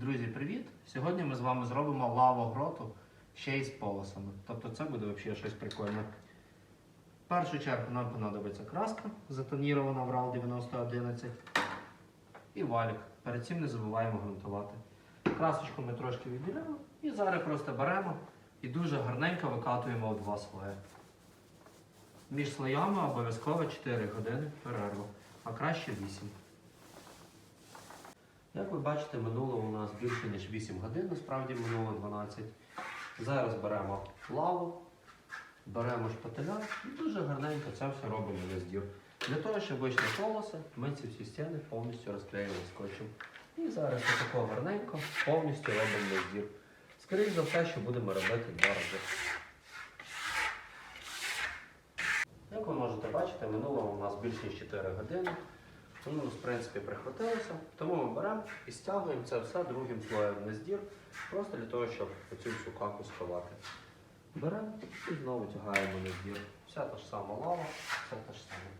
Друзі, привіт! Сьогодні ми з вами зробимо лавогроту ще й з полосами. Тобто це буде взагалі щось прикольне. В першу чергу нам понадобиться краска, затонірована в RAL 9011 і валік. Перед цим не забуваємо грунтувати. Красочку ми трошки відділяємо і зараз просто беремо і дуже гарненько викатуємо в два слої. Між слоями обов'язково 4 години перерву, а краще 8. Як ви бачите, минуло у нас більше ніж 8 годин, насправді минуло 12. Зараз беремо лаву, беремо шпателя і дуже гарненько це все робимо весь дір. Для того, щоб вийшли полоси, ми ці всі стіни повністю розклеїмо скотчем. І зараз отако гарненько повністю робимо весь дір. Скоріше за все, що будемо робити два рази. Як ви можете бачити, минуло у нас більше ніж 4 години. Воно, в принципі, прихватилося. Тому ми беремо і стягуємо це все другим слоєм на здір, просто для того, щоб оцю всю каку сховати. Беремо і знову тягаємо на здір. Вся та ж сама лава, все те ж саме.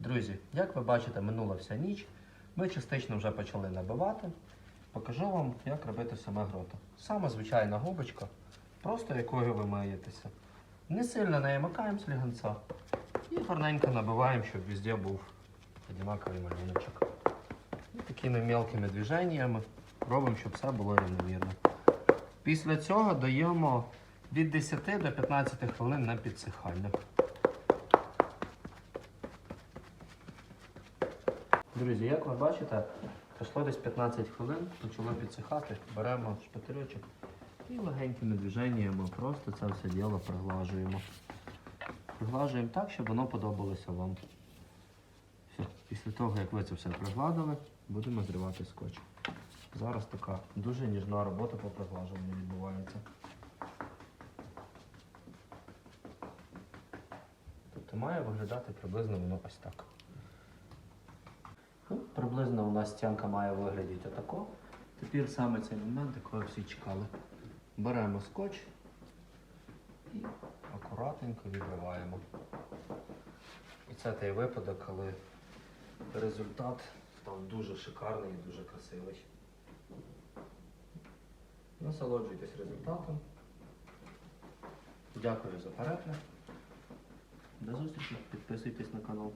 Друзі, як ви бачите, минула вся ніч. Ми частично вже почали набивати. Покажу вам, як робити саме грота. Саме звичайна губочка, просто якою ви маєтеся. Не сильно неї макаємо сліганця і гарненько набиваємо, щоб везде був однаковий малюночок. І такими мелкими движеннями робимо, щоб все було рівномірно. Після цього даємо від 10 до 15 хвилин на підсихання. Друзі, як ви бачите, пройшло десь 15 хвилин, почало підсихати, беремо шпателючок і легенькими движеннями просто це все діло приглажуємо. Приглажуємо так, щоб воно подобалося вам. Все. Після того, як ви це все пригладили, будемо зривати скотч. Зараз така дуже ніжна робота по приглажуванню відбувається. Тобто має виглядати приблизно воно ось так. Ну, Приблизно у нас стінка має виглядати отако. Тепер саме цей момент, якого всі чекали. Беремо скотч і акуратненько відриваємо. І це той випадок, коли результат став дуже шикарний і дуже красивий. Насолоджуйтесь результатом. Дякую за перегляд. До зустрічі, підписуйтесь на канал.